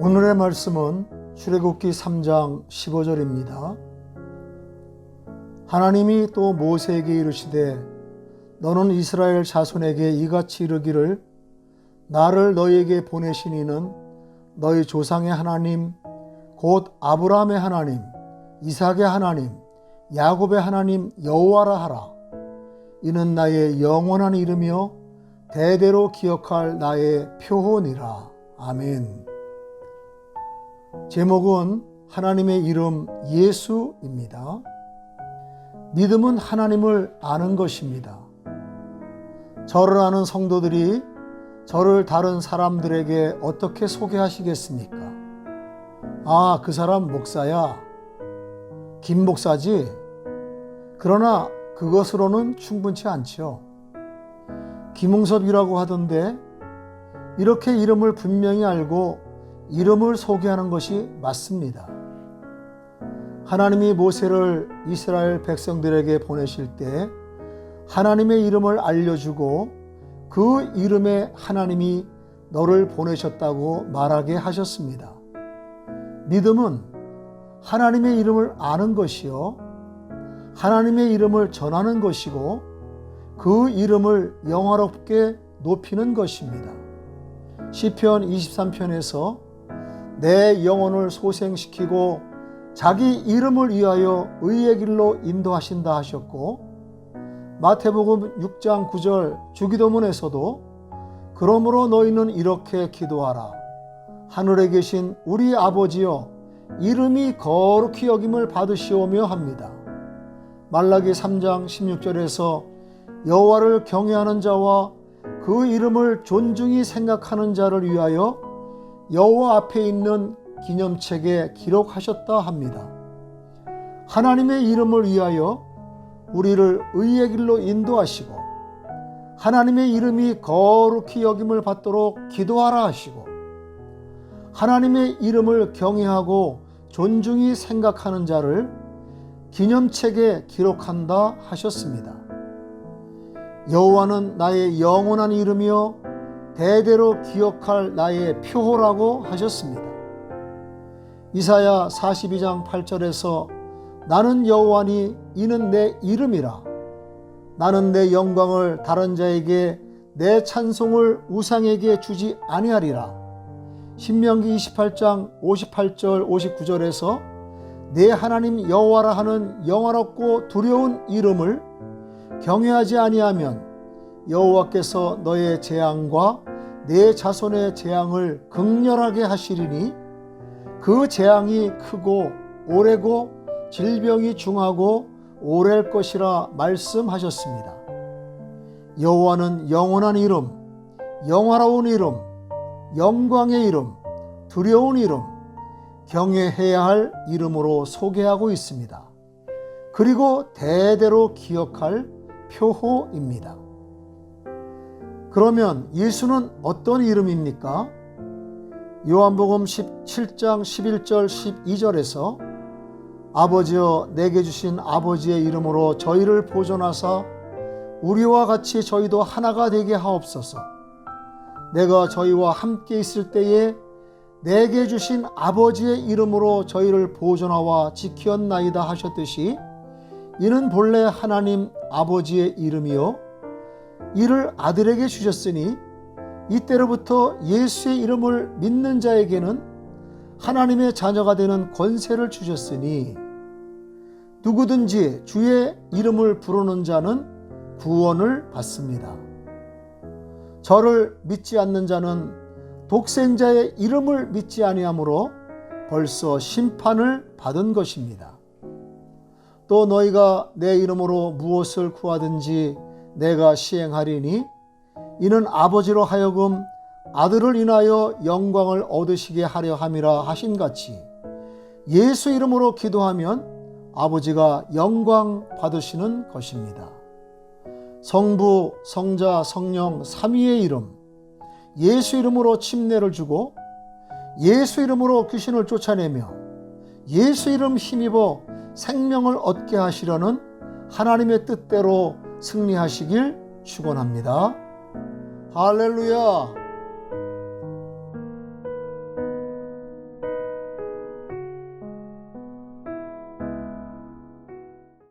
오늘의 말씀은 출애굽기 3장 15절입니다. 하나님이 또 모세에게 이르시되 너는 이스라엘 자손에게 이같이 이르기를 나를 너희에게 보내신 이는 너희 조상의 하나님 곧 아브라함의 하나님 이삭의 하나님 야곱의 하나님 여호와라 하라. 이는 나의 영원한 이름이요 대대로 기억할 나의 표호니라. 아멘 제목은 하나님의 이름 예수입니다. 믿음은 하나님을 아는 것입니다. 저를 아는 성도들이 저를 다른 사람들에게 어떻게 소개하시겠습니까? 아, 그 사람 목사야. 김 목사지? 그러나 그것으로는 충분치 않죠. 김웅섭이라고 하던데 이렇게 이름을 분명히 알고 이름을 소개하는 것이 맞습니다. 하나님이 모세를 이스라엘 백성들에게 보내실 때 하나님의 이름을 알려주고 그 이름에 하나님이 너를 보내셨다고 말하게 하셨습니다. 믿음은 하나님의 이름을 아는 것이요. 하나님의 이름을 전하는 것이고 그 이름을 영화롭게 높이는 것입니다. 시편 23편에서 내 영혼을 소생시키고 자기 이름을 위하여 의의 길로 인도하신다 하셨고 마태복음 6장 9절 주기도문에서도 그러므로 너희는 이렇게 기도하라 하늘에 계신 우리 아버지여 이름이 거룩히 여김을 받으시오며 합니다. 말라기 3장 16절에서 여호와를 경외하는 자와 그 이름을 존중히 생각하는 자를 위하여 여호와 앞에 있는 기념책에 기록하셨다 합니다. 하나님의 이름을 위하여 우리를 의의 길로 인도하시고 하나님의 이름이 거룩히 여김을 받도록 기도하라 하시고 하나님의 이름을 경외하고 존중히 생각하는 자를 기념책에 기록한다 하셨습니다. 여호와는 나의 영원한 이름이요 대대로 기억할 나의 표호라고 하셨습니다. 이사야 42장 8절에서 나는 여호와니 이는 내 이름이라 나는 내 영광을 다른 자에게 내 찬송을 우상에게 주지 아니하리라 신명기 28장 58절 59절에서 내 하나님 여호와라 하는 영화롭고 두려운 이름을 경외하지 아니하면 여호와께서 너의 재앙과 내 자손의 재앙을 극렬하게 하시리니 그 재앙이 크고 오래고 질병이 중하고 오래일 것이라 말씀하셨습니다. 여호와는 영원한 이름, 영화로운 이름, 영광의 이름, 두려운 이름, 경외해야 할 이름으로 소개하고 있습니다. 그리고 대대로 기억할 표호입니다. 그러면 예수는 어떤 이름입니까? 요한복음 17장 11절 12절에서 아버지여 내게 주신 아버지의 이름으로 저희를 보존하사 우리와 같이 저희도 하나가 되게 하옵소서. 내가 저희와 함께 있을 때에 내게 주신 아버지의 이름으로 저희를 보존하와 지켰나이다 하셨듯이 이는 본래 하나님 아버지의 이름이요 이를 아들에게 주셨으니 이때로부터 예수의 이름을 믿는 자에게는 하나님의 자녀가 되는 권세를 주셨으니 누구든지 주의 이름을 부르는 자는 구원을 받습니다. 저를 믿지 않는 자는 독생자의 이름을 믿지 아니하므로 벌써 심판을 받은 것입니다. 또 너희가 내 이름으로 무엇을 구하든지 내가 시행하리니 이는 아버지로 하여금 아들을 인하여 영광을 얻으시게 하려 함이라 하신 같이 예수 이름으로 기도하면 아버지가 영광 받으시는 것입니다. 성부, 성자, 성령 삼위의 이름 예수 이름으로 침례를 주고 예수 이름으로 귀신을 쫓아내며 예수 이름 힘입어 생명을 얻게 하시려는 하나님의 뜻대로 승리하시길 축원합니다. 할렐루야.